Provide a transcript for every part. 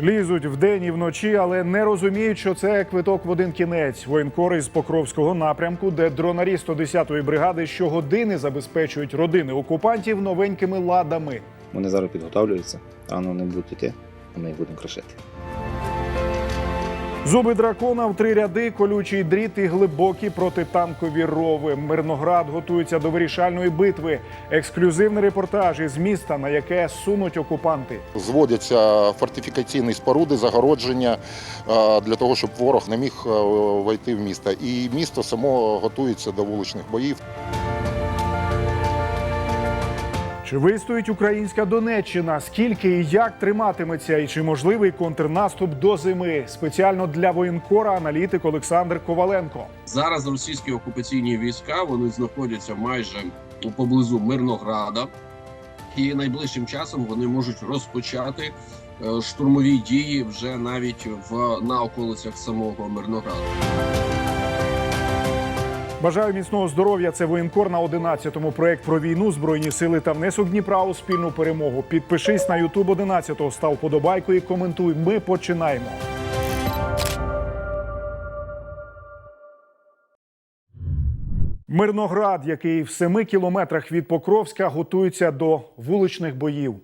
Лізуть вдень і вночі, але не розуміють, що це квиток в один кінець. Воєнкори з Покровського напрямку, де дронарі 110-ї бригади щогодини забезпечують родини окупантів новенькими ладами. Вони зараз підготовлюються, рано не будуть йти, а ми їх будемо кришити. Зуби дракона в три ряди, колючий дріт і глибокі протитанкові рови. Мирноград готується до вирішальної битви. Ексклюзивний репортаж із міста, на яке сунуть окупанти. Зводяться фортифікаційні споруди, загородження е, для того, щоб ворог не міг е, войти в місто. І місто само готується до вуличних боїв. Чи вистоїть українська Донеччина? Скільки і як триматиметься, і чи можливий контрнаступ до зими? Спеціально для воєнкора аналітик Олександр Коваленко. Зараз російські окупаційні війська вони знаходяться майже поблизу Мирнограда, і найближчим часом вони можуть розпочати е, штурмові дії вже навіть в на околицях самого Мирнограда. Бажаю міцного здоров'я. Це воєнкор на 11-му проект про війну, збройні сили та внесок Дніпра у спільну перемогу. Підпишись на Ютуб 11-го, став подобайку і коментуй. Ми починаємо. Мирноград, який в семи кілометрах від Покровська, готується до вуличних боїв.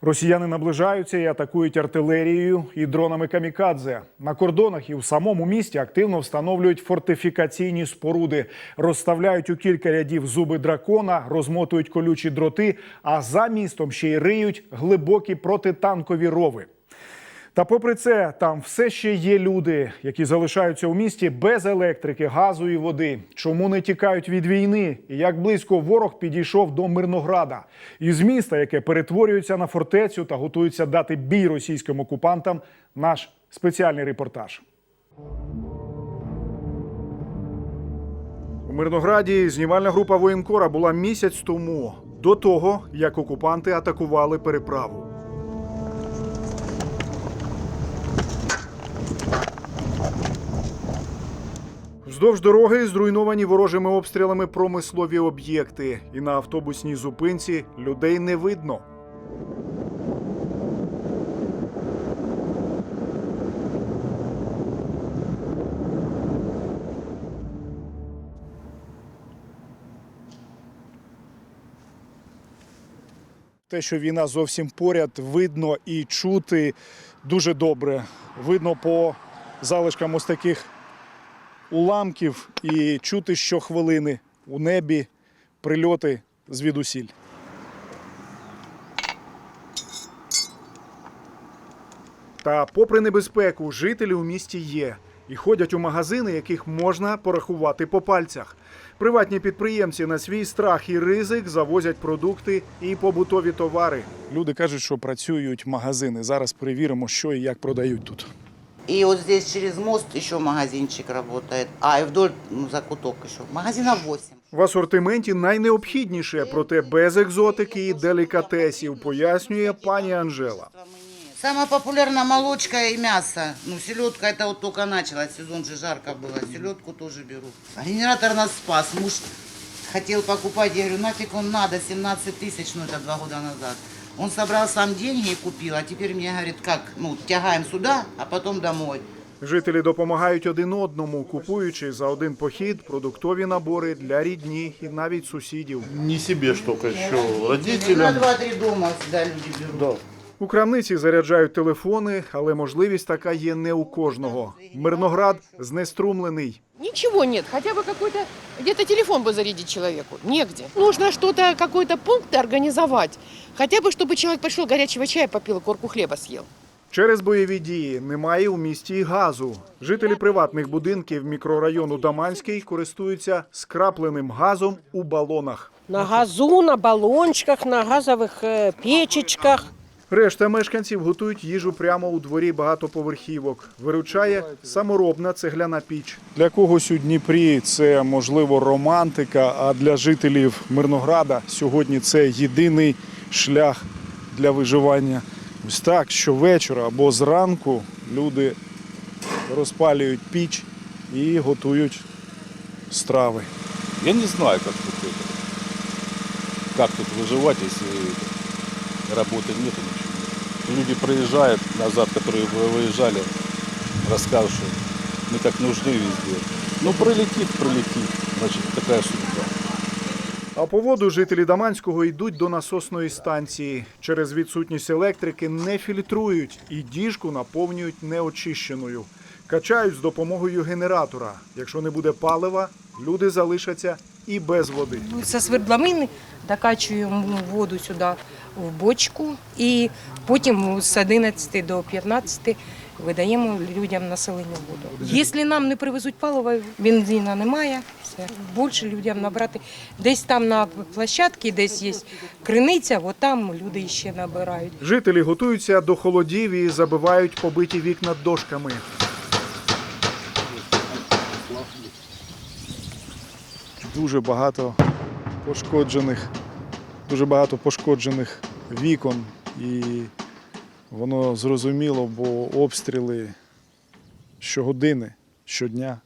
Росіяни наближаються і атакують артилерією і дронами камікадзе. На кордонах і в самому місті активно встановлюють фортифікаційні споруди, розставляють у кілька рядів зуби дракона, розмотують колючі дроти, а за містом ще й риють глибокі протитанкові рови. Та попри це, там все ще є люди, які залишаються у місті без електрики, газу і води. Чому не тікають від війни? І як близько ворог підійшов до Мирнограда із міста, яке перетворюється на фортецю та готується дати бій російським окупантам. Наш спеціальний репортаж. У Мирнограді знімальна група воєнкора була місяць тому, до того як окупанти атакували переправу. Вздовж дороги зруйновані ворожими обстрілами промислові об'єкти, і на автобусній зупинці людей не видно. Те, що війна зовсім поряд, видно і чути дуже добре. Видно по залишкам ось таких уламків і чути щохвилини у небі прильоти звідусіль. Та, попри небезпеку, жителі у місті є і ходять у магазини, яких можна порахувати по пальцях. Приватні підприємці на свій страх і ризик завозять продукти і побутові товари. Люди кажуть, що працюють магазини. Зараз перевіримо, що і як продають тут. И вот здесь через мост еще магазинчик работает. А, и вдоль ну, закуток еще. Магазина 8. В асортименті найнеобхідніше, проте без екзотики і делікатесів, пояснює пані Анжела. Самая популярная молочка и мясо. Ну, селедка это вот только началась, сезон же жарко было. Селедку тоже беру. А генератор нас спас. Муж хотел покупать, я говорю, нафиг он надо, 17 тысяч, ну это два года назад. Он собрал сам деньги и купил, а теперь мне говорит, как, ну, тягаем сюда, а потом домой. Жителі допомагають один одному, купуючи за один похід продуктові набори для рідні і навіть сусідів. Не себе ж только еще, На родителям. два-три дома всегда люди берут. Да. У крамниці заряджають телефони, але можливість така є не у кожного. Мирноград знеструмлений. Ничего нет, хотя бы какой-то, где-то телефон бы зарядить человеку. Негде. Нужно что-то, какой-то пункт организовать. Хотя бы, чтобы человек пришел горячего чая попил и корку хлеба съел. Через бойові дії немає у місті і газу. Жителі приватних будинків мікрорайону Даманський користуються скрапленим газом у балонах. На газу, на балончиках, на газових е, печечках. Решта мешканців готують їжу прямо у дворі багатоповерхівок. Виручає саморобна цегляна піч. Для когось у Дніпрі це можливо романтика, а для жителів Мирнограда сьогодні це єдиний шлях для виживання. Ось так щовечора або зранку люди розпалюють піч і готують страви. Я не знаю, как тут это, как тут выживать, если работы нет и ничего. люди приезжают назад, которые вы- выезжали, расскажут, что мы так нужны везде. Ну, прилетит, прилетит. Значит, такая судьба. А по воду жителі Даманського йдуть до насосної станції. Через відсутність електрики не фільтрують і діжку наповнюють неочищеною. Качають з допомогою генератора. Якщо не буде палива, люди залишаться і без води. Со свердловини докачуємо воду сюди в бочку і потім з 11 до 15 видаємо людям населення воду. Якщо нам не привезуть паливо, бензина немає, все. Більше людям набрати. Десь там на площадці, десь є криниця, от там люди ще набирають. Жителі готуються до холодів і забивають побиті вікна дошками. Дуже багато пошкоджених, дуже багато пошкоджених вікон, і воно зрозуміло, бо обстріли щогодини, щодня.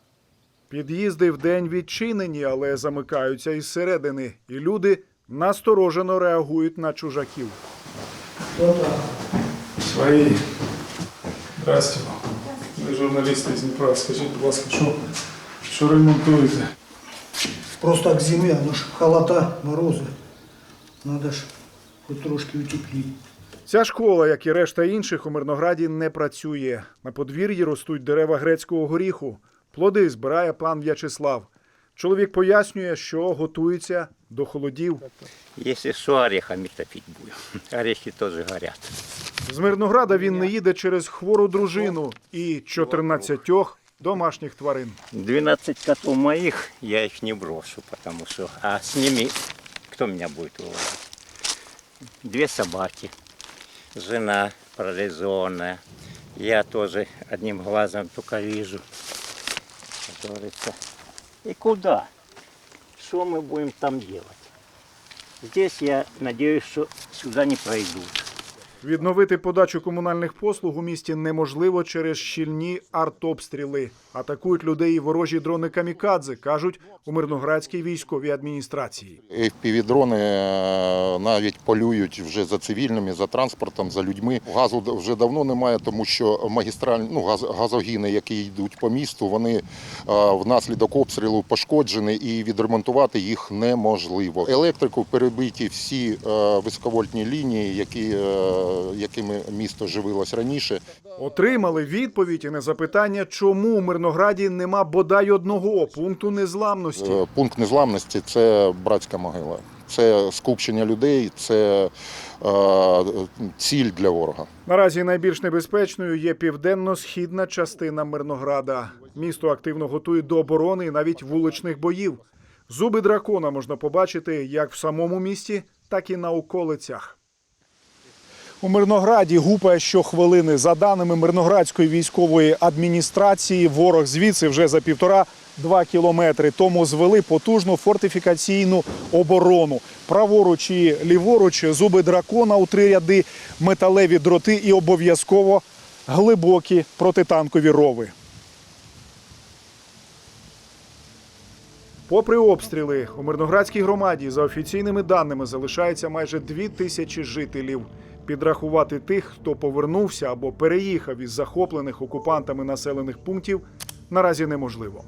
Під'їзди вдень відчинені, але замикаються із середини, і люди насторожено реагують на чужаків. Свої. Здрасте. Ви журналісти з Дніпра. Скажіть, будь ласка, що, що ремонтуєте? Просто к зиме, оно ж холода, морозы. Надо ж хоть трошки утеплить. Ця школа, як і решта інших, у Мирнограді не працює. На подвір'ї ростуть дерева грецького горіху. Плоди збирає пан В'ячеслав. Чоловік пояснює, що готується до холодів. Если что, орехами топить будем. Орехи тоже горят. З Мирнограда він не їде через хвору дружину і 14 домашніх тварин. 12 котов моих, я их не брошу, потому что... А с ними меня будет вывозить? Две собаки, жена парализованная. Я тоже одним глазом только вижу. Как говорится. И куда? Что мы будем там делать? Здесь я надеюсь, что сюда не пройдут. Відновити подачу комунальних послуг у місті неможливо через щільні артобстріли. Атакують людей і ворожі дрони камікадзе, кажуть у Мирноградській військовій адміністрації. FPV-дрони е, навіть полюють вже за цивільними, за транспортом, за людьми. Газу вже давно немає, тому що магістральні ну, газ, газогіни, які йдуть по місту, вони е, внаслідок обстрілу пошкоджені і відремонтувати їх неможливо. Електрику перебиті всі е, високовольтні лінії, які, якими місто живилось раніше. Отримали відповідь і на запитання, чому у Мирнограді нема бодай одного пункту незламності. Е, Пункт незламності це братська могила. Це скупчення людей, це е, ціль для ворога. Наразі найбільш небезпечною є південно-східна частина Мирнограда. Місто активно готує до оборони і навіть вуличних боїв. Зуби дракона можна побачити як в самому місті, так і на околицях. У Мирнограді гупає щохвилини. За даними Мирноградської військової адміністрації, ворог звідси вже за півтора-два кілометри тому звели потужну фортифікаційну оборону. Праворуч і ліворуч зуби дракона у три ряди, металеві дроти і обов'язково глибокі протитанкові рови. Попри обстріли, у Мирноградській громаді за офіційними даними залишається майже дві тисячі жителів. Підрахувати тих, хто повернувся або переїхав із захоплених окупантами населених пунктів, наразі неможливо.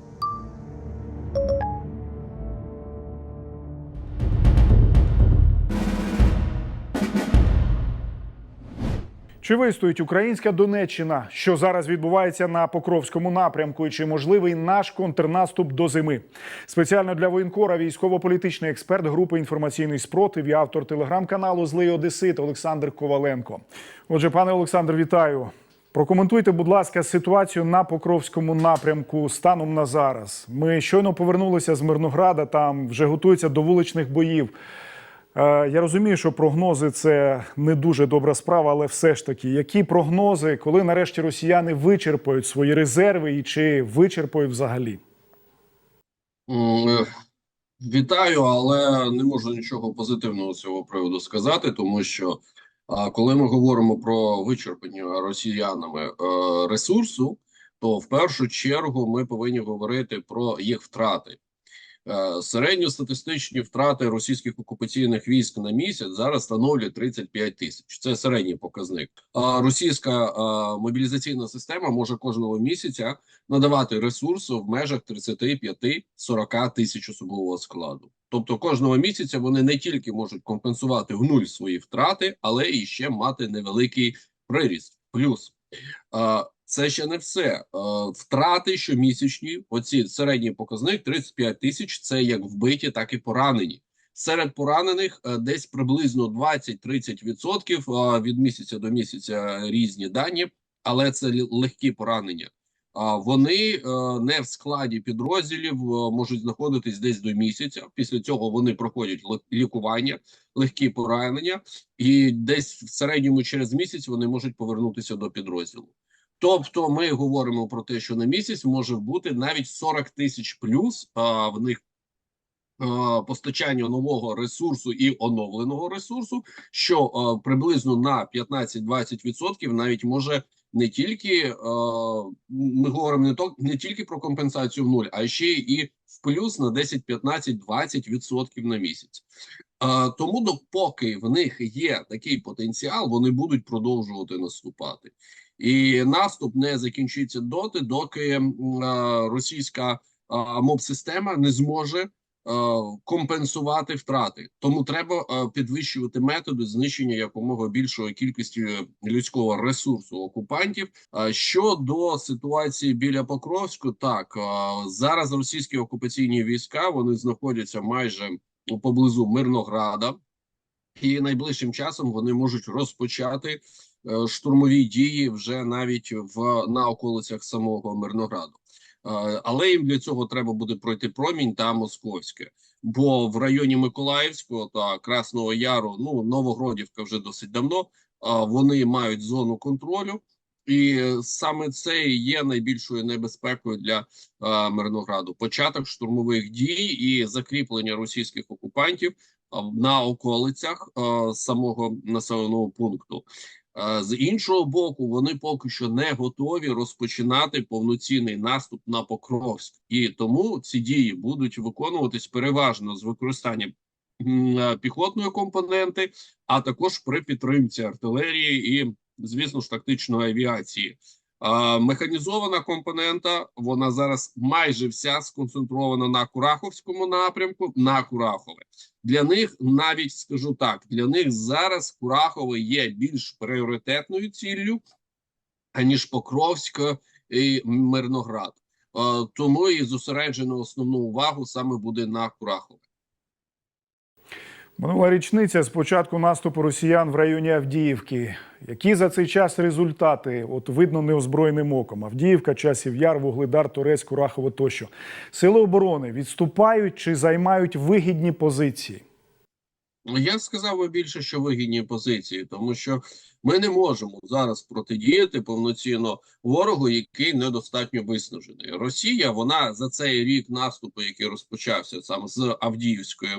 Чи вистоїть українська Донеччина, що зараз відбувається на Покровському напрямку, і чи можливий наш контрнаступ до зими? Спеціально для воєнкора військово-політичний експерт групи інформаційний спротив і автор телеграм-каналу Злий Одесит Олександр Коваленко. Отже, пане Олександр, вітаю. Прокоментуйте, будь ласка, ситуацію на Покровському напрямку станом на зараз. Ми щойно повернулися з Мирнограда, там вже готуються до вуличних боїв. Е, Я розумію, що прогнози це не дуже добра справа, але все ж таки, які прогнози, коли нарешті росіяни вичерпають свої резерви і чи вичерпають взагалі? Е, Вітаю, але не можу нічого позитивного з цього приводу сказати, тому що коли ми говоримо про вичерпання росіянами е, ресурсу, то в першу чергу ми повинні говорити про їх втрати. Е, Середньостатистичні втрати російських окупаційних військ на місяць зараз становлять 35 тисяч. Це середній показник. А російська е, мобілізаційна система може кожного місяця надавати ресурсу в межах 35-40 тисяч особового складу. Тобто кожного місяця вони не тільки можуть компенсувати в нуль свої втрати, але і ще мати невеликий приріст. Плюс е, це ще не все. Е, Втрати щомісячні, оці середній показник 35 тисяч. Це як вбиті, так і поранені. Серед поранених е, десь приблизно 20-30% е, від місяця до місяця різні дані, але це легкі поранення. Вони не в складі підрозділів можуть знаходитись десь до місяця. Після цього вони проходять лікування, легкі поранення, і десь в середньому через місяць вони можуть повернутися до підрозділу. Тобто, ми говоримо про те, що на місяць може бути навіть 40 тисяч плюс а, в них постачання нового ресурсу і оновленого ресурсу, що е, приблизно на 15-20% навіть може не тільки е, ми говоримо не то не тільки про компенсацію в нуль, а ще і в плюс на 10, 15, 20% на місяць. Е, тому допоки в них є такий потенціал, вони будуть продовжувати наступати. І наступ не закінчиться доти, доки е, російська моб-система не зможе е, компенсувати втрати. Тому треба е, підвищувати методи знищення якомога більшої кількості людського ресурсу окупантів. Щодо ситуації біля Покровську, так зараз російські окупаційні війська вони знаходяться майже поблизу Мирнограда, і найближчим часом вони можуть розпочати штурмові дії вже навіть в на околицях самого Мирнограду. Е, Але їм для цього треба буде пройти промінь та Московське, бо в районі Миколаївського та Красного Яру, ну Новогродівка вже досить давно. е, Вони мають зону контролю, і саме це є найбільшою небезпекою для е, Мирнограду. Початок штурмових дій і закріплення російських окупантів на околицях е, самого населеного пункту. З іншого боку, вони поки що не готові розпочинати повноцінний наступ на Покровськ, і тому ці дії будуть виконуватись переважно з використанням е, піхотної компоненти, а також при підтримці артилерії і, звісно ж, тактичної авіації. Механізована компонента вона зараз майже вся сконцентрована на Кураховському напрямку. На Курахове для них навіть скажу так: для них зараз Курахове є більш пріоритетною ціллю, аніж Покровськ і Мирноград. Тому і зосереджено основну увагу саме буде на Курахове. Минула річниця з початку наступу росіян в районі Авдіївки. Які за цей час результати? От видно неозброєним оком. Авдіївка, часів яр, Вугледар, Турець, Курахово тощо. Сили оборони відступають чи займають вигідні позиції? Ну, Я сказав би більше, що вигідні позиції, тому що ми не можемо зараз протидіяти повноцінно ворогу, який недостатньо виснажений. Росія вона за цей рік наступу, який розпочався саме з Авдіївської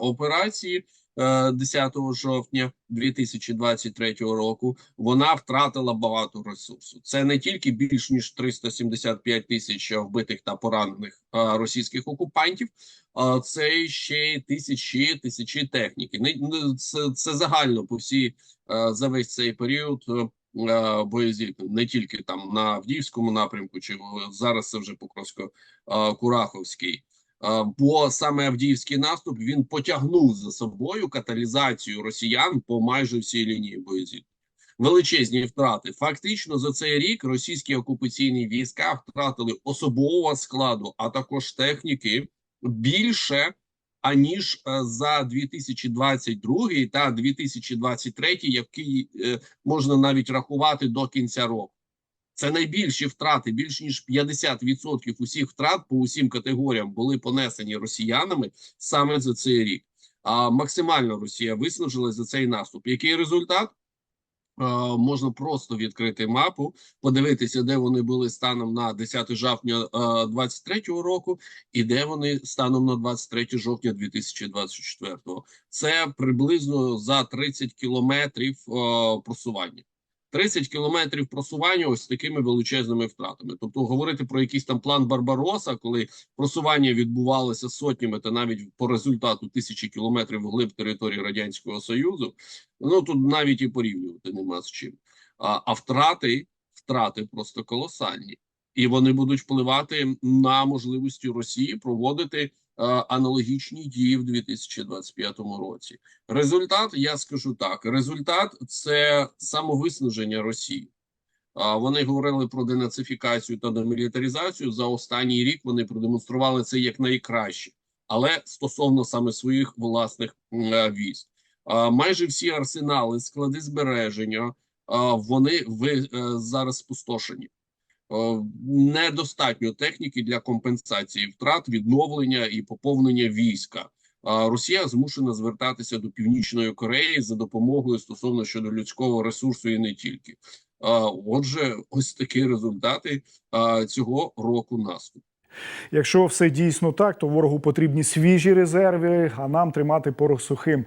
операції. е, 10 жовтня 2023 року вона втратила багато ресурсу. Це не тільки більш ніж 375 тисяч вбитих та поранених е, російських окупантів, а це ще й тисячі тисячі техніки. Це, це загально по всій е, за весь цей період е, е, боєзіткнень, не тільки там на Авдіївському напрямку, чи зараз це вже Покровсько е, Кураховський. Е, Бо саме Авдіївський наступ він потягнув за собою каталізацію росіян по майже всій лінії боєзіткнень. Величезні втрати. Фактично за цей рік російські окупаційні війська втратили особового складу, а також техніки більше аніж е, за 2022 та 2023, який е, можна навіть рахувати до кінця року. Це найбільші втрати. Більш ніж 50% усіх втрат по усім категоріям були понесені росіянами саме за цей рік. А максимально Росія виснажилась за цей наступ. Який результат? Е, можна просто відкрити мапу, подивитися, де вони були станом на 10 жовтня 23 року, і де вони станом на 23 жовтня 2024. Це приблизно за 30 кілометрів просування. 30 кілометрів просування ось такими величезними втратами. Тобто говорити про якийсь там план Барбароса, коли просування відбувалося сотнями та навіть по результату тисячі кілометрів вглиб території радянського союзу. Ну тут навіть і порівнювати нема з чим. А, а втрати, втрати просто колосальні, і вони будуть впливати на можливості Росії проводити аналогічні дії в 2025 році. Результат, я скажу так: результат це самовиснаження Росії. Вони говорили про денацифікацію та демілітаризацію. За останній рік вони продемонстрували це як найкраще, але стосовно саме своїх власних е, військ. Майже всі арсенали, склади збереження, вони е, зараз спустошені. Е, Недостатньо техніки для компенсації втрат, відновлення і поповнення війська. Росія змушена звертатися до Північної Кореї за допомогою стосовно щодо людського ресурсу і не тільки. Отже, ось такі результати цього року наступу. Якщо все дійсно так, то ворогу потрібні свіжі резерви, а нам тримати порох сухим.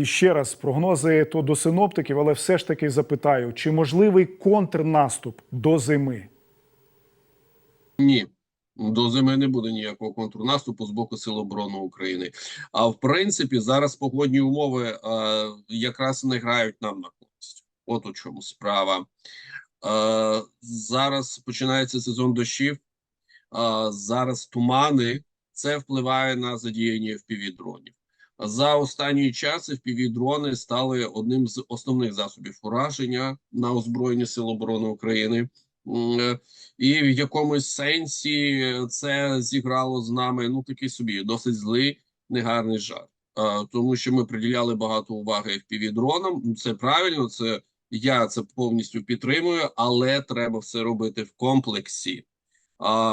І ще раз прогнози то до синоптиків, але все ж таки запитаю, чи можливий контрнаступ до зими? Ні. До зими не буде ніякого контрнаступу з боку Сил оборони України. А в принципі, зараз погодні умови е, якраз не грають нам на користь. От у чому справа. Е, зараз починається сезон дощів. Зараз тумани. Це впливає на задіяння FPV-дронів. За останній час FPV-дрони стали одним з основних засобів ураження на озброєнні Сил оборони України. Е, і в якомусь сенсі це зіграло з нами ну такий собі досить злий, негарний жарт. Тому що ми приділяли багато уваги FPV-дронам. Це правильно, це я це повністю підтримую, але треба все робити в комплексі.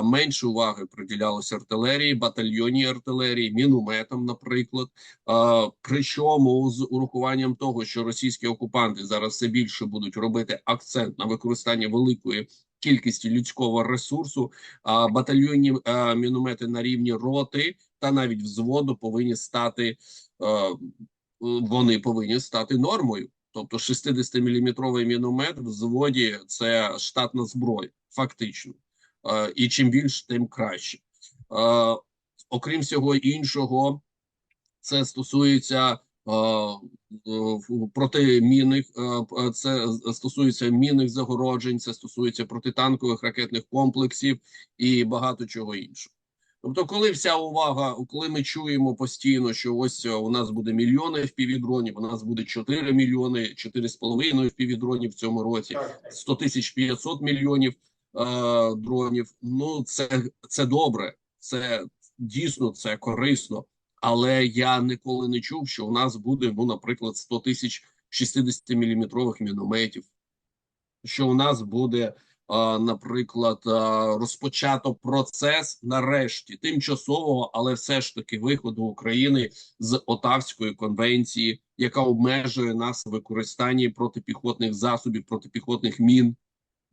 Менше уваги приділялося артилерії, батальйонній артилерії, мінометам, наприклад. Причому з урахуванням того, що російські окупанти зараз все більше будуть робити акцент на використання великої кількості людського ресурсу, а батальйонні міномети на рівні роти та навіть взводу повинні стати а, вони повинні стати нормою. Тобто 60-мм міномет взводі це штатна зброя, фактично. Е, і чим більш, тим краще. Е, окрім всього іншого, це стосується е, протимінних, це стосується мінних загороджень, це стосується протитанкових ракетних комплексів і багато чого іншого. Тобто, коли вся увага, коли ми чуємо постійно, що ось у нас буде мільйони FPV-дронів, у нас буде 4 мільйони, 4,5 FPV-дронів в цьому році, 100 тисяч 500 мільйонів дронів. Ну це, це добре, це дійсно це корисно. Але я ніколи не чув, що у нас буде, ну, наприклад, 100 тисяч 60-мм мінометів. Що у нас буде, а, наприклад, а, розпочато процес нарешті тимчасового, але все ж таки виходу України з Отавської конвенції, яка обмежує нас в використанні протипіхотних засобів, протипіхотних мін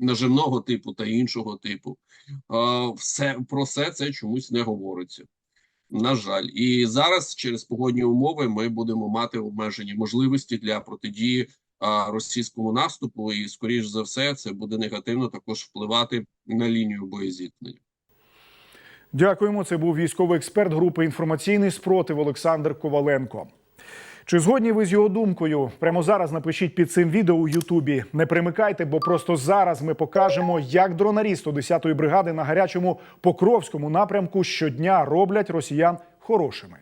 наживного типу та іншого типу. Все про все це чомусь не говориться. На жаль, і зараз через погодні умови ми будемо мати обмежені можливості для протидії російському наступу, і скоріш за все це буде негативно також впливати на лінію боєзіткнення. Дякуємо. Це був військовий експерт групи інформаційний спротив Олександр Коваленко. Чи згодні ви з його думкою? Прямо зараз напишіть під цим відео у Ютубі. Не примикайте, бо просто зараз ми покажемо, як дронарі 110-ї бригади на гарячому Покровському напрямку щодня роблять росіян хорошими.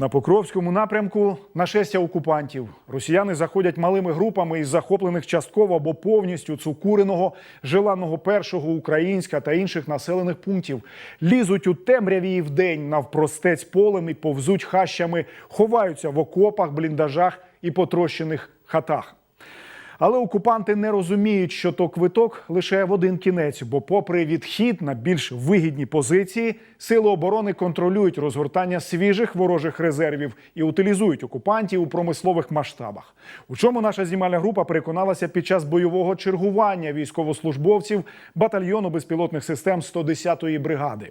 На Покровському напрямку нашестя окупантів. Росіяни заходять малими групами із захоплених частково або повністю цукуриного, желаного першого українська та інших населених пунктів. Лізуть у темряві і вдень навпростець полем і повзуть хащами, ховаються в окопах, бліндажах і потрощених хатах. Але окупанти не розуміють, що то квиток лише в один кінець, бо, попри відхід на більш вигідні позиції, сили оборони контролюють розгортання свіжих ворожих резервів і утилізують окупантів у промислових масштабах. У чому наша знімальна група переконалася під час бойового чергування військовослужбовців батальйону безпілотних систем 110-ї бригади.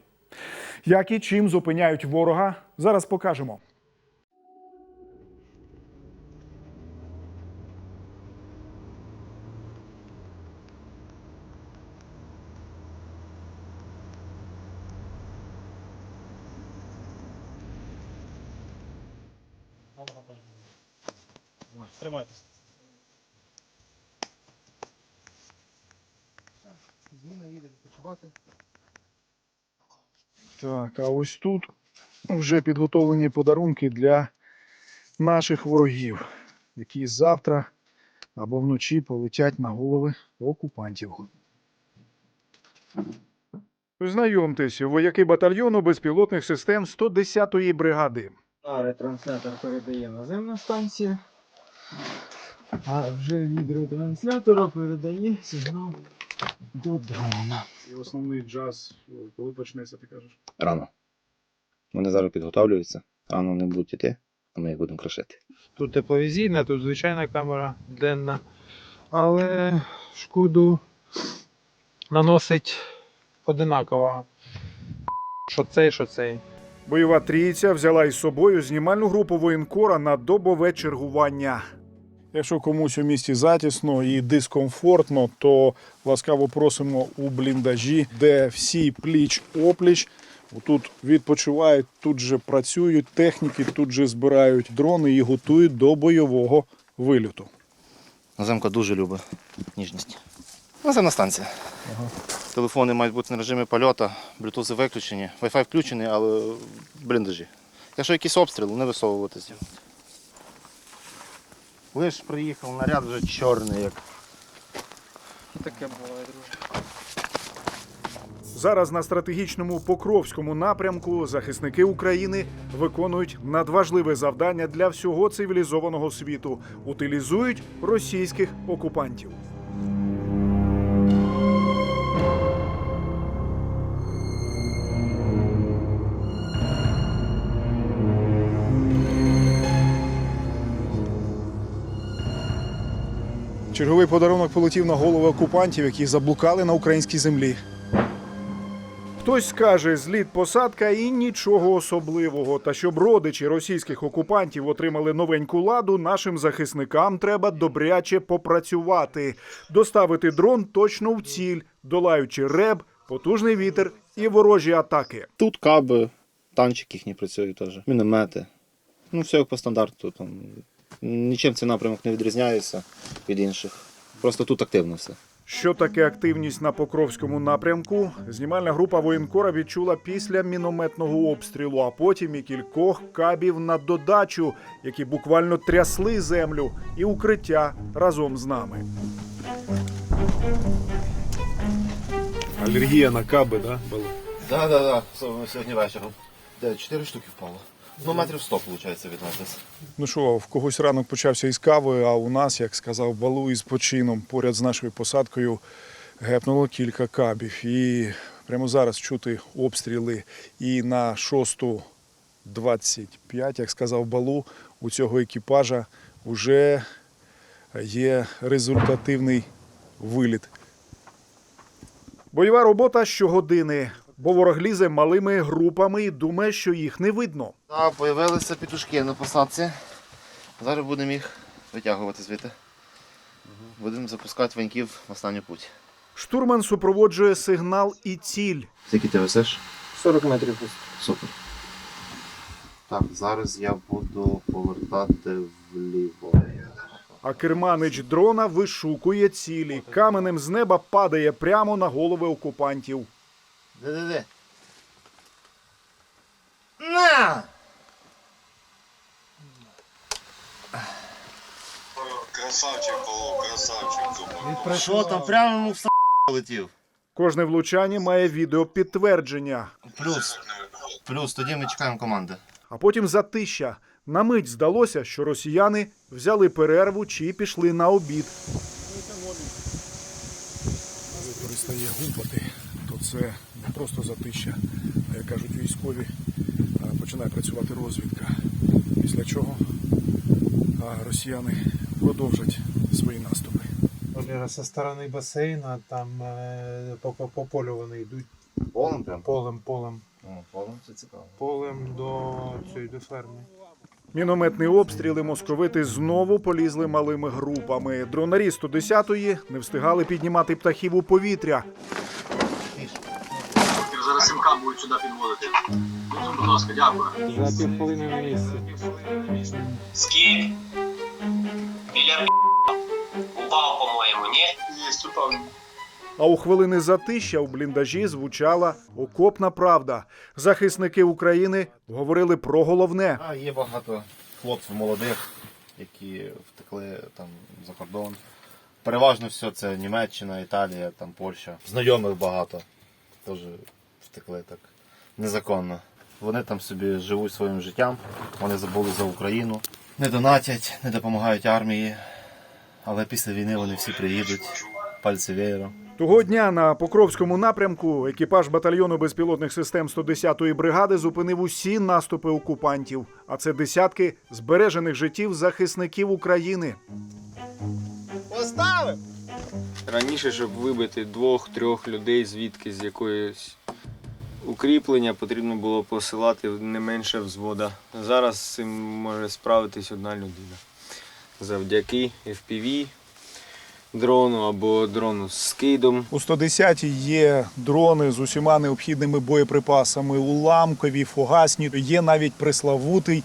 Як і чим зупиняють ворога, зараз покажемо. Тримайтеся. Так, а ось тут вже підготовлені подарунки для наших ворогів, які завтра або вночі полетять на голови окупантів. Знайомтесь, вояки батальйону безпілотних систем 110-ї бригади. А ретранслятор передає наземна станція, а вже від ретранслятора передає сигнал до дрона. І основний джаз, коли почнеться, ти кажеш? Рано. Вони зараз підготовлюються, рано вони будуть йти, а ми їх будемо крушити. Тут тепловізійна, тут звичайна камера денна, але шкоду наносить одинаково. Що цей, що цей. Бойова трійця взяла із собою знімальну групу воєнкора на добове чергування. Якщо комусь у місті затісно і дискомфортно, то ласкаво просимо у бліндажі, де всі пліч опліч. Тут відпочивають, тут же працюють техніки, тут же збирають дрони і готують до бойового вильоту. Наземка дуже любить ніжність. Наземна станція. Телефони мають бути на режимі польоту, блютузи виключені, Wi-Fi включений, але в бліндажі. Якщо якийсь обстріл, не висовуватися. Лиш приїхав, наряд вже чорний, як Таке буває, друже. Зараз на стратегічному Покровському напрямку захисники України виконують надважливе завдання для всього цивілізованого світу утилізують російських окупантів. Черговий подарунок полетів на голови окупантів, які заблукали на українській землі. Хтось скаже, зліт посадка і нічого особливого. Та щоб родичі російських окупантів отримали новеньку ладу, нашим захисникам треба добряче попрацювати, доставити дрон точно в ціль, долаючи реб, потужний вітер і ворожі атаки. Тут каби, танчики їхні працюють теж, міномети. Ну, все як по стандарту. Там. Нічим цей напрямок не відрізняється від інших. Просто тут активно все. Що таке активність на Покровському напрямку? Знімальна група воєнкора відчула після мінометного обстрілу, а потім і кількох кабів на додачу, які буквально трясли землю і укриття разом з нами. Алергія на каби, да, була? Так, так, так. Особливо сьогодні вечором. Де чотири штуки впало. Ну, метрів 100, виходить, від нас. Ну що, в когось ранок почався із кавою, а у нас, як сказав Балу, із почином поряд з нашою посадкою гепнуло кілька кабів. І прямо зараз чути обстріли. І на 6.25, як сказав Балу, у цього екіпажа вже є результативний виліт. Бойова робота щогодини, бо ворог лізе малими групами і думає, що їх не видно. Так, появилися петушки на посадці. Зараз будемо їх витягувати звідти. Будемо запускати ваньків в останню путь. Штурман супроводжує сигнал і ціль. Скільки ти висиш? 40 метрів. Супер. Так, зараз я буду повертати вліво. А керманич дрона вишукує цілі. Каменем з неба падає прямо на голови окупантів. Де-де-де? На! Красавчик, Павло, красавчик. Що там прямо йому в с*** летів? Кожне влучання має відеопідтвердження. Плюс. Плюс, тоді ми чекаємо команди. А потім затища. На мить здалося, що росіяни взяли перерву чи пішли на обід. Коли перестає гупати, то це просто затища, а як кажуть військові, а починає працювати розвідка. Після чого росіяни продовжать свої наступи. Валера, со сторони басейна, там е, по, по, по полю вони йдуть Полем прям? полем, полем, О, полем це цікаво. полем до цієї до ферми. Мінометний обстріл і московити знову полізли малими групами. Дронарі 110-ї не встигали піднімати птахів у повітря. Сюди підводити. Будь ласка, дякую. За півхвилини на місці. Скільки? Біля упав, по-моєму, ні? Є, упав. А у хвилини затища у бліндажі звучала окопна правда. Захисники України говорили про головне. А є багато хлопців молодих, які втекли там за кордон. Переважно все це Німеччина, Італія, там Польща. Знайомих багато. Теж втекли так незаконно. Вони там собі живуть своїм життям, вони забули за Україну. Не донатять, не допомагають армії. Але після війни вони всі приїдуть. Пальці веєром. Того дня на Покровському напрямку екіпаж батальйону безпілотних систем 110-ї бригади зупинив усі наступи окупантів. А це десятки збережених життів захисників України. Раніше, щоб вибити двох-трьох людей звідки з якоїсь укріплення, потрібно було посилати не менше взвода. Зараз з цим може справитись одна людина. Завдяки FPV, дрону або дрону з скидом. У 110-й є дрони з усіма необхідними боєприпасами, уламкові, фугасні. Є навіть преславутий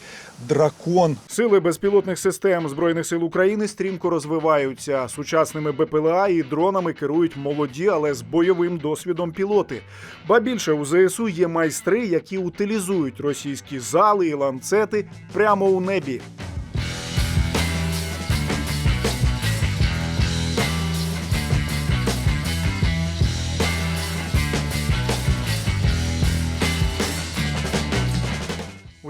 дракон. Сили безпілотних систем збройних сил України стрімко розвиваються. Сучасними БПЛА і дронами керують молоді, але з бойовим досвідом пілоти. Ба більше у ЗСУ є майстри, які утилізують російські зали і ланцети прямо у небі.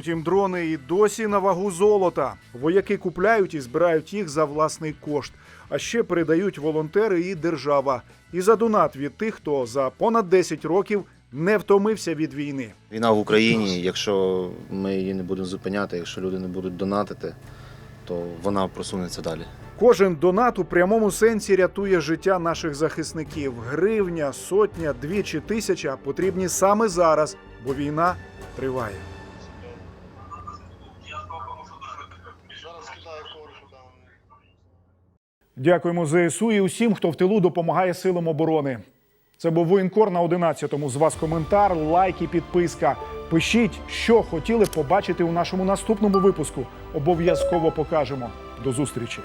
Утім, дрони і досі на вагу золота. Вояки купляють і збирають їх за власний кошт. А ще передають волонтери і держава. І за донат від тих, хто за понад 10 років не втомився від війни. Війна в Україні, якщо ми її не будемо зупиняти, якщо люди не будуть донатити, то вона просунеться далі. Кожен донат у прямому сенсі рятує життя наших захисників. Гривня, сотня, дві чи тисяча потрібні саме зараз, бо війна триває. Дякуємо ЗСУ і усім, хто в тилу допомагає силам оборони. Це був воєнкор на 11-му. З вас коментар, лайк і підписка. Пишіть, що хотіли побачити у нашому наступному випуску. Обов'язково покажемо. До зустрічі.